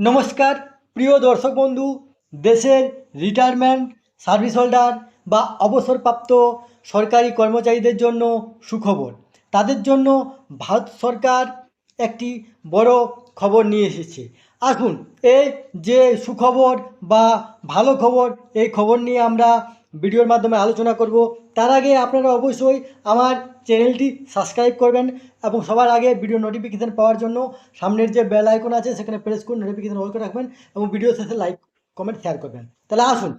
নমস্কার, প্রিয় দর্শক বন্ধু, দেশের রিটায়ারমেন্ট সার্ভিস হোল্ডার বা অবসরপ্রাপ্ত সরকারি কর্মচারীদের জন্য সুখবর। তাদের জন্য ভারত সরকার একটি বড় খবর নিয়ে এসেছে। আসুন, এই যে সুখবর বা ভালো খবর, এই খবর নিয়ে আমরা ভিডিওর মাধ্যমে আলোচনা করব। তার আগে আপনারা অবশ্যই আমার চ্যানেলটি সাবস্ক্রাইব করবেন এবং সবার আগে ভিডিও নোটিফিকেশান পাওয়ার জন্য সামনের যে বেল আইকন আছে, সেখানে প্রেস করে নোটিফিকেশান অল করে রাখবেন এবং ভিডিও শেষে লাইক কমেন্ট শেয়ার করবেন। তাহলে আসুন।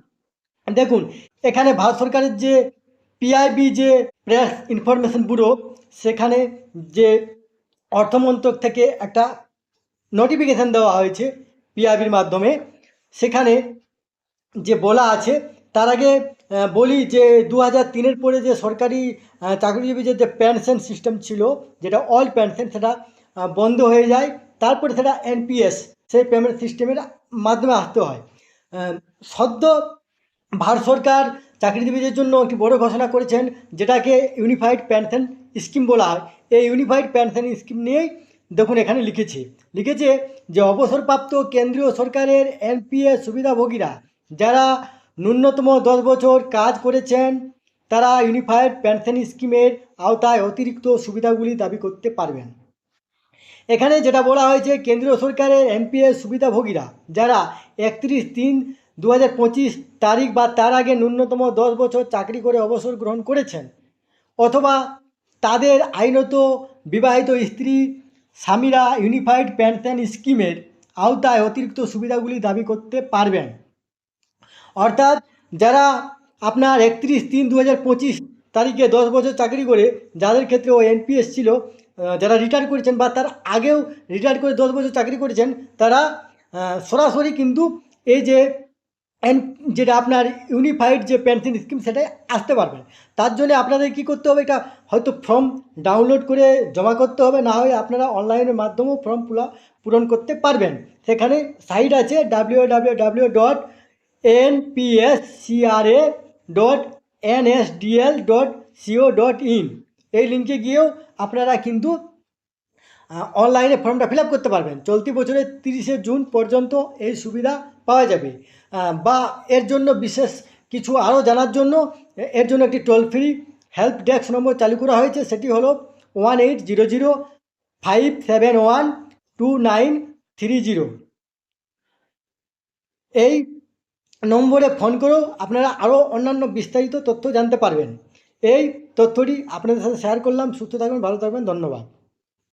দেখুন, এখানে ভারত সরকারের যে পিআইবি যে প্রেস ইনফরমেশন ব্যুরো সেখানে যে অর্থমন্ত্রক থেকে একটা নোটিফিকেশান দেওয়া হয়েছে পিআইবির মাধ্যমে। সেখানে যে বলা আছে, তার আগে বলি যে দু হাজার তিনের পরে যে সরকারি চাকরিজীবীদের যে পেনশন সিস্টেম ছিল, যেটা অল পেনশন সেটা বন্ধ হয়ে যায়, তারপরে সেটা এনপিএস সেই পেমেন্ট সিস্টেমের মাধ্যমে আসতে হয়। সদ্য ভারত সরকার চাকরিজীবীদের জন্য একটি বড় ঘোষণা করেছেন, যেটাকে ইউনিফাইড পেনশন স্কিম বলা হয়। এই ইউনিফাইড পেনশন স্কিম নিয়েই দেখুন এখানে লিখেছে। লিখেছে যে, অবসরপ্রাপ্ত কেন্দ্রীয় সরকারের এনপিএস সুবিধাভোগীরা, যারা ন্যূনতম দশ বছর কাজ করেছেন, তারা ইউনিফাইড পেনশন স্কিমের আওতায় অতিরিক্ত সুবিধাগুলি দাবি করতে পারবেন। এখানে যেটা বলা হয়েছে, কেন্দ্রীয় সরকারের এমপিএস সুবিধাভোগীরা, যারা একত্রিশ তিন দু তারিখ বা তার আগে ন্যূনতম দশ বছর চাকরি করে অবসর গ্রহণ করেছেন, অথবা তাদের আইনত বিবাহিত স্ত্রী স্বামীরা ইউনিফাইড পেনশন স্কিমের আওতায় অতিরিক্ত সুবিধাগুলি দাবি করতে পারবেন। অর্থাৎ যারা আপনার একত্রিশ তিন দু তারিখে দশ বছর চাকরি করে, যাদের ক্ষেত্রে ও এনপিএস ছিল যারা রিটায়ার করেছেন বা তার আগেও রিটায়ার করে দশ বছর চাকরি করেছেন, তারা সরাসরি কিন্তু এই যে এন, যেটা আপনার ইউনিফাইড যে পেনশন স্কিম সেটাই আসতে পারবেন। তার জন্য আপনাদের কি করতে হবে, এটা হয়তো ফর্ম ডাউনলোড করে জমা করতে হবে, না হয় আপনারা অনলাইনের মাধ্যমেও ফর্ম পূরণ করতে পারবেন। সেখানে সাইট আছে W W W dot N P S CRA dot NSDL dot CO dot in এই লিঙ্কে গিয়েও আপনারা কিন্তু অনলাইনে ফর্মটা ফিল করতে পারবেন। চলতি বছরের তিরিশে জুন পর্যন্ত এই সুবিধা পাওয়া যাবে। বা এর জন্য বিশেষ কিছু আরও জানার জন্য, এর জন্য একটি toll free help desk number চালু করা হয়েছে। সেটি হলো one eight zero zero five seven one two nine three zero এই নম্বরে ফোন করেও আপনারা আরও অন্যান্য বিস্তারিত তথ্য জানতে পারবেন। এই তথ্যটি আপনাদের সাথে শেয়ার করলাম। সুস্থ থাকবেন ভালো থাকবেন ধন্যবাদ।